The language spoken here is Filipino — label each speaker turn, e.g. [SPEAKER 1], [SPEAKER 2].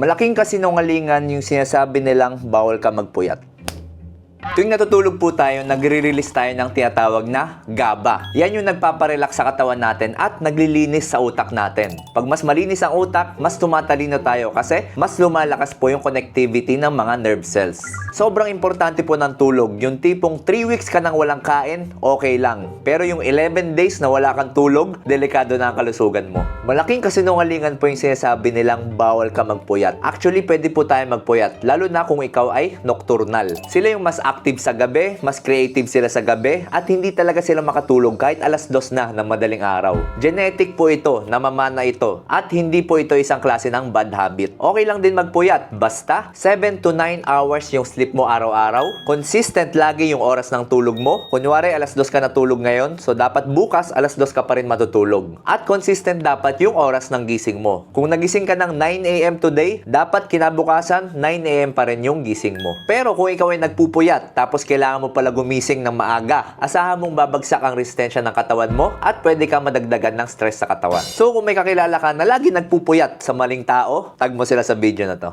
[SPEAKER 1] Malaking kasinungalingan yung sinasabi nilang bawal ka magpuyat. Tuwing natutulog po tayo, nagre-release tayo ng tinatawag na GABA. Yan yung nagpaparelax sa katawan natin at naglilinis sa utak natin. Pag mas malinis ang utak, mas tumatalino tayo kasi mas lumalakas po yung connectivity ng mga nerve cells. Sobrang importante po ng tulog. Yung tipong 3 weeks ka nang walang kain, okay lang. Pero yung 11 days na wala kang tulog, delikado na ang kalusugan mo. Malaking kasinungalingan po yung sinasabi nilang bawal ka magpuyat. Actually, pwede po tayo magpuyat, lalo na kung ikaw ay nocturnal. Sila yung mas active sa gabi, mas creative sila sa gabi, at hindi talaga sila makatulog kahit alas dos na ng madaling araw. Genetic po ito, namamana ito, at hindi po ito isang klase ng bad habit. Okay lang din magpuyat, basta 7 to 9 hours yung sleep mo araw-araw, consistent lagi yung oras ng tulog mo. Kunyari, alas dos ka natulog ngayon, so dapat bukas alas dos ka pa rin matutulog. At consistent dapat yung oras ng gising mo. Kung nagising ka ng 9 a.m. today, dapat kinabukasan 9 a.m. pa rin yung gising mo. Pero kung ikaw ay nagpupuyat, tapos kailangan mo pala gumising ng maaga, asahan mong babagsak ang resistensya ng katawan mo at pwede ka madagdagan ng stress sa katawan. So kung may kakilala ka na lagi nagpupuyat sa maling tao, tag mo sila sa video na to.